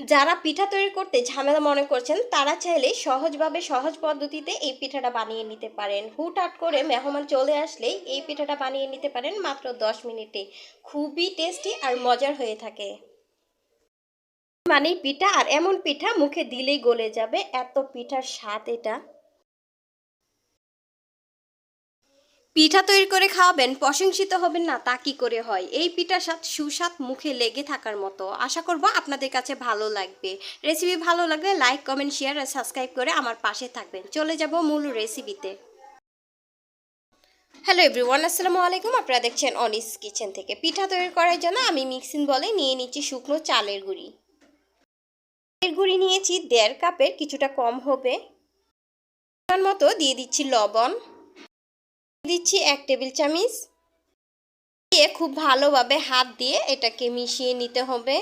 যারা পিঠা তৈরি করতে ঝামেলা মনে করছেন, তারা চাইলে সহজভাবে, সহজ পদ্ধতিতে এই পিঠাটা বানিয়ে নিতে পারেন। হুটহাট করে মেহমান চলে আসলেই এই পিঠাটা বানিয়ে নিতে পারেন মাত্র দশ মিনিটে। খুবই টেস্টি আর মজার হয়ে থাকে। মানে পিঠা আর এমন পিঠা মুখে দিলেই গলে যাবে। এত পিঠার স্বাদ এটা। পিঠা তৈরি করে খাওয়াবেন, প্রশংসিত হবেন না, তা কি করে হয়? এই পিঠার স্বাদ সুস্বাদ মুখে লেগে থাকার মতো। আশা করব আপনাদের কাছে ভালো লাগবে। রেসিপি ভালো লাগলে লাইক কমেন্ট শেয়ার আর সাবস্ক্রাইব করে আমার পাশে থাকবেন। চলে যাব মূল রেসিপিতে হ্যালো এভরিওয়ান আসসালামু আলাইকুম। আপনারা দেখছেন অনিস কিচেন থেকে। পিঠা তৈরি করার জন্য আমি মিক্সিং বলে নিয়ে নিচ্ছি শুকনো চালের গুঁড়ি। এর গুঁড়ি নিয়েছি দেড় কাপের, কিছুটা কম হবে। মতো দিয়ে দিচ্ছি লবণ। দিচ্ছি এক টেবিল চামচ। দিয়ে খুব ভালোভাবে হাত দিয়ে এটাকে মিশিয়ে নিতে হবে।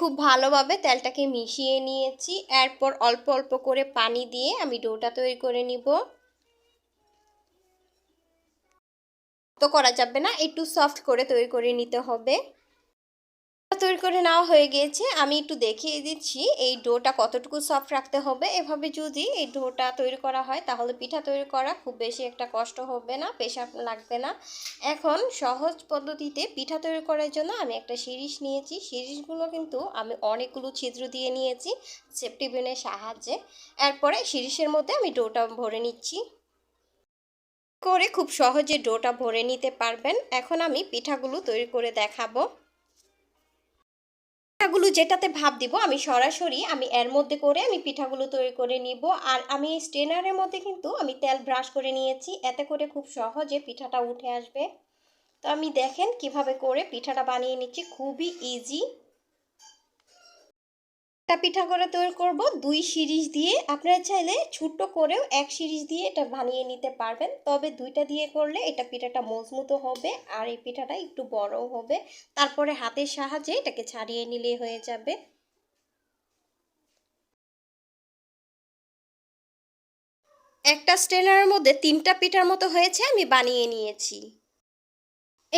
খুব ভালোভাবে তেলটাকে মিশিয়ে নিয়েছি। এরপর অল্প অল্প করে পানি দিয়ে আমি ডোটা তৈরি করে নিব। তো করা যাবে না, একটু সফট করে তৈরি করে নিতে হবে। তৈরি করে নেওয়া হয়ে গিয়েছে। আমি একটু দেখিয়ে দিচ্ছি, এই ডোটা কতটুকু সফট রাখতে হবে। এভাবে যদি এই ডোটা তৈরি করা হয়, তাহলে পিঠা তৈরি করা খুব বেশি একটা কষ্ট হবে না পেশা লাগবে না। এখন সহজ পদ্ধতিতে পিঠা তৈরি করার জন্য আমি একটা শিরিষ নিয়েছি। শিরিষগুলো কিন্তু আমি অনেকগুলো ছিদ্র দিয়ে নিয়েছি সেফটি বিনের সাহায্যে। এরপরে শিরিষের মধ্যে আমি ডোটা ভরে নিচ্ছি। করে খুব সহজে ডোটা ভরে নিতে পারবেন। এখন আমি পিঠাগুলো তৈরি করে দেখাবো। পিঠাগুলো যেটাতে ভাব দিব, আমি সরাসরি আমি এর মধ্যে করে আমি পিঠাগুলো তৈরি করে নিব। আর আমি স্টেনারের মধ্যে কিন্তু আমি তেল ব্রাশ করে নিয়েছি, এতে করে খুব সহজে পিঠাটা উঠে আসবে। তো আমি দেখেন কীভাবে করে পিঠাটা বানিয়ে নিচ্ছি, খুবই ইজি একটা পিঠা করে তৈরি করব, দুই সিরিজ দিয়ে। আপনারা চাইলে ছোট্ট করেও এক সিরিজ দিয়ে এটা বানিয়ে নিতে পারবেন। তবে দুইটা দিয়ে করলে এটা পিঠাটা মজবুত হবে আর এই পিঠাটা একটু বড় হবে। তারপরে হাতের সাহায্যে এটাকে ছাড়িয়ে নিলে হয়ে যাবে। একটা স্টেনারের মধ্যে তিনটা পিঠার মতো হয়েছে, আমি বানিয়ে নিয়েছি।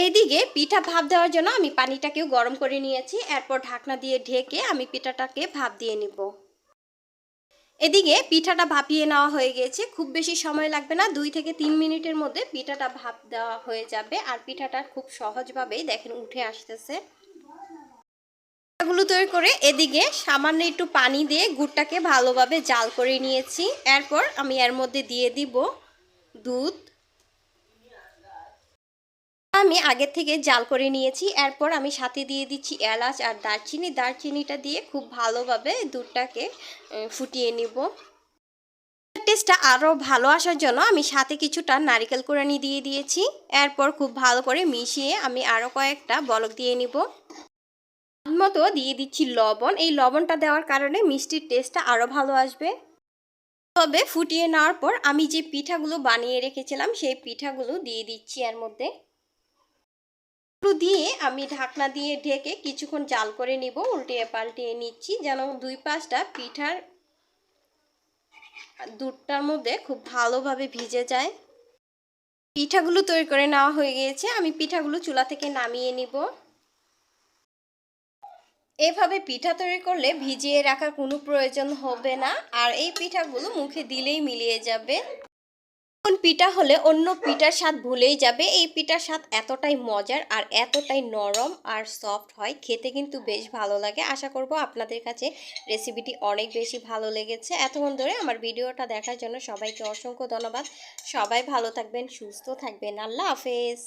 এইদিকে পিঠা ভাপ দেওয়ার জন্য আমি পানিটাকেও গরম করে নিয়েছি। এরপর ঢাকনা দিয়ে ঢেকে আমি পিঠাটাকে ভাপ দিয়ে নিব। এদিকে পিঠাটা ভাপিয়ে নেওয়া হয়ে গেছে। খুব বেশি সময় লাগবে না, দুই থেকে তিন মিনিটের মধ্যে পিঠাটা ভাপ দেওয়া হয়ে যাবে আর পিঠাটা খুব সহজভাবেই দেখেন উঠে আসতেছে। পিঠাগুলো তৈরি করে এদিকে সামান্য একটু পানি দিয়ে গুড়টাকে ভালোভাবে জাল করে নিয়েছি। এরপর আমি এর মধ্যে দিয়ে দিব দুধ আমি আগে থেকে জাল করে নিয়েছি। এরপর আমি সাথে দিয়ে দিচ্ছি এলাচ আর দারচিনি। দারচিনিটা দিয়ে খুব ভালোভাবে দুধটাকে ফুটিয়ে নিব। টেস্টটা আরও ভালো আসার জন্য আমি সাথে কিছুটা নারিকেল কোরানি দিয়ে দিয়েছি। এরপর খুব ভালো করে মিশিয়ে আমি আরও কয়েকটা বলক দিয়ে নিব। মতো দিয়ে দিচ্ছি লবণ। এই লবণটা দেওয়ার কারণে মিষ্টির টেস্টটা আরও ভালো আসবে। তবে ফুটিয়ে নেওয়ার পর আমি যে পিঠাগুলো বানিয়ে রেখেছিলাম, সেই পিঠাগুলো দিয়ে দিচ্ছি এর মধ্যে। দিয়ে আমি ঢাকনা দিয়ে ঢেকে কিছুক্ষণ জাল করে নিব, উল্টিয়ে পাল্টিয়ে নিচ্ছি যেন দুই পাঁচটা পিঠার দুধটার মধ্যে খুব ভালোভাবে ভিজে যায়। পিঠাগুলো তৈরি করে নেওয়া হয়ে গিয়েছে, আমি পিঠাগুলো চুলা থেকে নামিয়ে নিব। এভাবে পিঠা তৈরি করলে ভিজিয়ে রাখার কোনো প্রয়োজন হবে না, আর এই পিঠাগুলো মুখে দিলেই মিলিয়ে যাবে। পিঠা হলে অন্য পিঠার স্বাদ ভুলেই যাবে। এই পিঠার স্বাদ এতটাই মজার আর এতটাই নরম আর সফট হয়। খেতে কিন্তু বেশ ভালো লাগে। আশা করব আপনাদের কাছে রেসিপিটি অনেক বেশি ভালো লেগেছে। এতক্ষণ ধরে আমার ভিডিওটা দেখার জন্য সবাইকে অসংখ্য ধন্যবাদ। সবাই ভালো থাকবেন, সুস্থ থাকবেন। আল্লাহ হাফেজ।